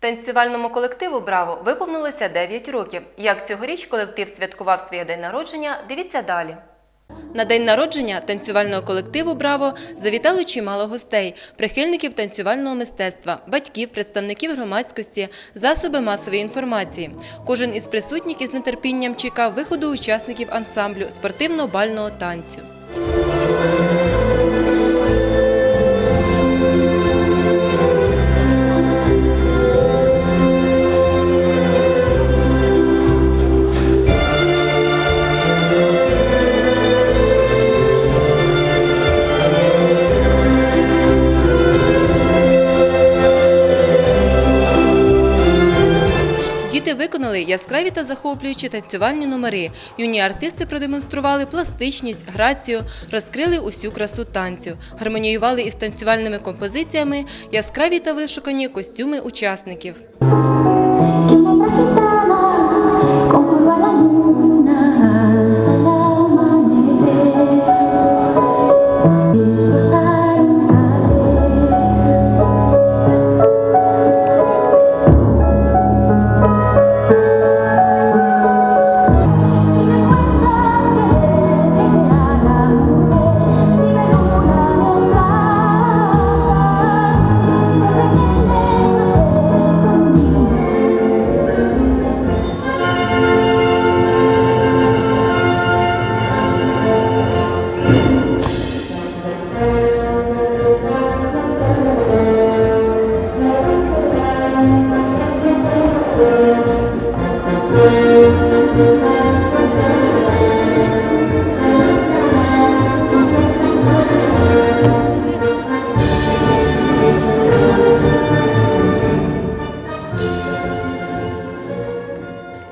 Танцювальному колективу Браво виповнилося 9 років. Як цьогоріч колектив святкував своє день народження, дивіться далі. На день народження танцювального колективу Браво завітало чимало гостей, прихильників танцювального мистецтва, батьків, представників громадськості, засоби масової інформації. Кожен із присутніх із нетерпінням чекав виходу учасників ансамблю спортивно-бального танцю. Діти виконали яскраві та захоплюючі танцювальні номери. Юні артисти продемонстрували пластичність, грацію, розкрили усю красу танцю, гармоніювали із танцювальними композиціями яскраві та вишукані костюми учасників.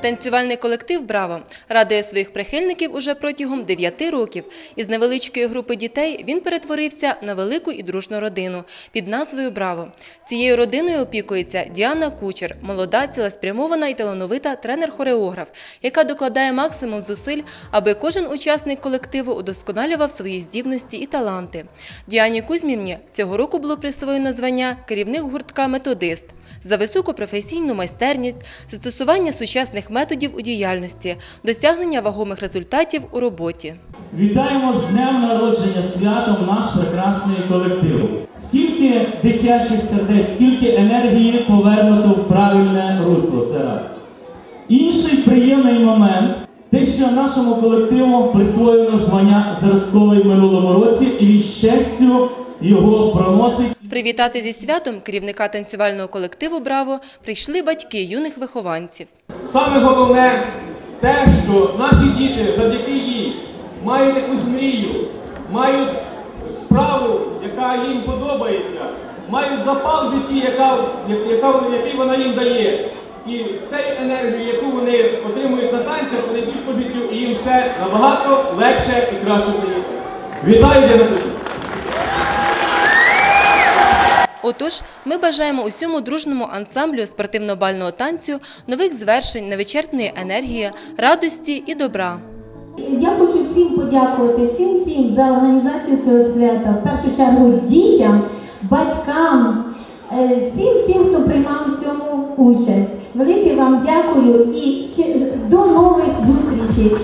Танцювальний колектив Браво радує своїх прихильників уже протягом 9 років. Із невеличкої групи дітей він перетворився на велику і дружну родину під назвою Браво. Цією родиною опікується Діана Кучер, молода, цілеспрямована і талановита тренер-хореограф, яка докладає максимум зусиль, аби кожен учасник колективу удосконалював свої здібності і таланти. Діані Кузьмівні цього року було присвоєно звання керівник гуртка Методист за високу професійну майстерність, застосування сучасних методів у діяльності, досягнення вагомих результатів у роботі. Вітаємо з днем народження святом наш прекрасний колектив. Скільки дитячих сердець, скільки енергії повернуто в правильне русло. Це раз. Інший приємний момент те, що нашому колективу присвоєно звання зразковий минулому році, і честю його проносить Привітати зі святом керівника танцювального колективу Браво прийшли батьки юних вихованців. Саме головне те, що наші діти завдяки їй мають якусь мрію, мають справу, яка їм подобається, мають запал в житті, яка, яка, який вона їм дає. І з цією енергією, яку вони отримують на танцях, вони йдуть по життю, і їм все набагато легше і краще. Вітаю, Діана Отож, ми бажаємо усьому дружному ансамблю спортивно-бального танцю нових звершень, невичерпної енергії, радості і добра. Я хочу всім подякувати, всім всім за організацію цього свята. В першу чергу дітям, батькам, е, всім всім, хто приймав в цьому участь. Велике вам дякую і до нових зустрічей.